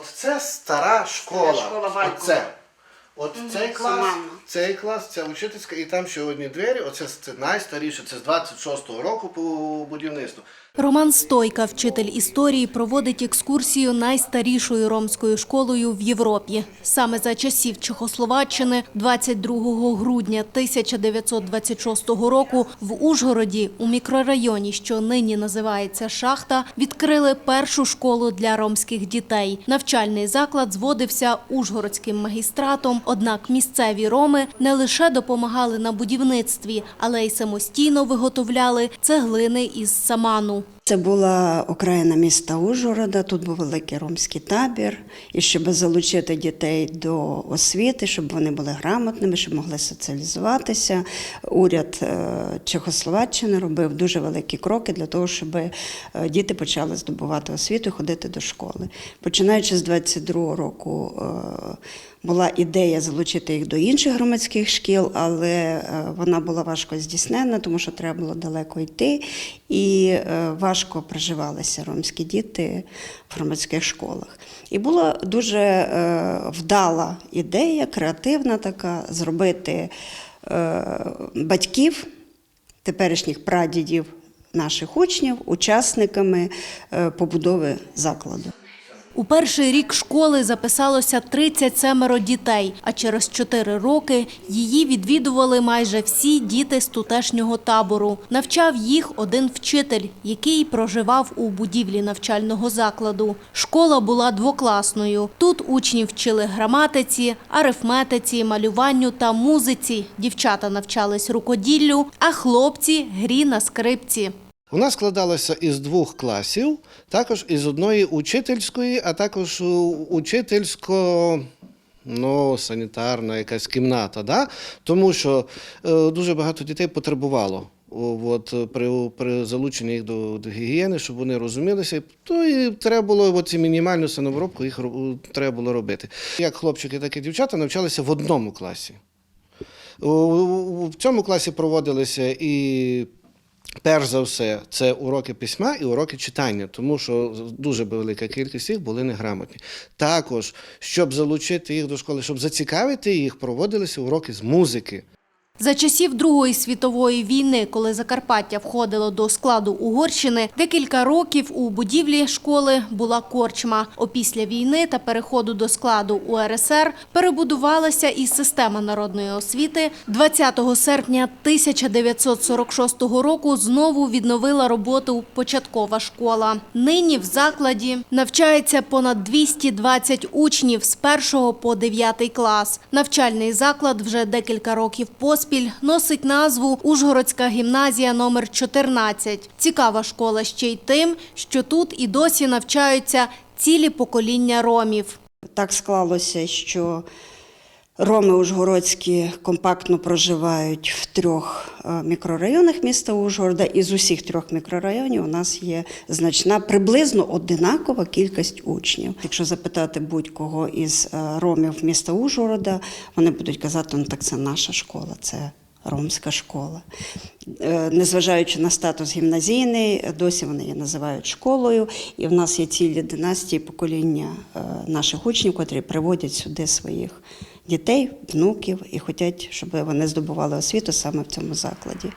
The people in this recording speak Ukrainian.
От це стара школа. школа Валькова. Оце. От цей клас, Саманна. цей клас, це учительська, і там ще одні двері. Оце це найстаріше, це з 26-го року по будівництву. Роман Стойка, вчитель історії, проводить екскурсію найстарішою ромською школою в Європі. Саме за часів Чехословаччини, 22 грудня 1926 року, в Ужгороді, у мікрорайоні, що нині називається Шахта, відкрили першу школу для ромських дітей. Навчальний заклад зводився Ужгородським магістратом. Однак місцеві роми не лише допомагали на будівництві, але й самостійно виготовляли цеглини із саману. Це була окраїна міста Ужгорода, тут був великий ромський табір. І щоб залучити дітей до освіти, щоб вони були грамотними, щоб могли соціалізуватися, уряд е, Чехословаччини робив дуже великі кроки для того, щоб е, діти почали здобувати освіту і ходити до школи. Починаючи з 22 року. е, була ідея залучити їх до інших громадських шкіл, але вона була важко здійснена, тому що треба було далеко йти, і е, важко проживалися ромські діти в громадських школах. І була дуже е, вдала ідея, креативна така, зробити е, батьків, теперішніх прадідів наших учнів, учасниками е, побудови закладу. У перший рік школи записалося 37 дітей, а через 4 роки її відвідували майже всі діти з тутешнього табору. Навчав їх один вчитель, який проживав у будівлі навчального закладу. Школа була двокласною. Тут учні вчили граматиці, арифметиці, малюванню та музиці. Дівчата навчались рукоділлю, а хлопці грі на скрипці. Вона складалася із двох класів, також із одної учительської, а також учительсько. Ну, санітарна якась кімната, да? тому що е, дуже багато дітей потребувало от, при, при залученні їх до, до гігієни, щоб вони розумілися, то і треба було от, ці мінімальну самообробку їх треба було робити. Як хлопчики, так і дівчата навчалися в одному класі. У- В цьому класі проводилися і перш за все це уроки письма і уроки читання, тому що дуже велика кількість їх були неграмотні. Також, щоб залучити їх до школи, щоб зацікавити їх, проводилися уроки з музики. За часів Другої світової війни, коли Закарпаття входило до складу Угорщини, декілька років у будівлі школи була корчма. Опісля війни та переходу до складу УРСР перебудувалася і система народної освіти. 20 серпня 1946 року знову відновила роботу початкова школа. Нині в закладі навчається понад 220 учнів з 1 по 9 клас. Навчальний заклад вже декілька років поспіль носить назву Ужгородська гімназія номер 14. Цікава школа ще й тим, що тут і досі навчаються цілі покоління ромів. Так склалося, що роми Ужгородські компактно проживають в трьох е, мікрорайонах міста Ужгорода, і з усіх трьох мікрорайонів у нас є значна, приблизно одинакова кількість учнів. Якщо запитати будь-кого із е, ромів міста Ужгорода, вони будуть казати, ну так це наша школа, це ромська школа. Е, Незважаючи на статус гімназійний, досі вони її називають школою, і в нас є цілі династії покоління наших учнів, котрі приводять сюди своїх дітей, внуків і хочуть, щоб вони здобували освіту саме в цьому закладі.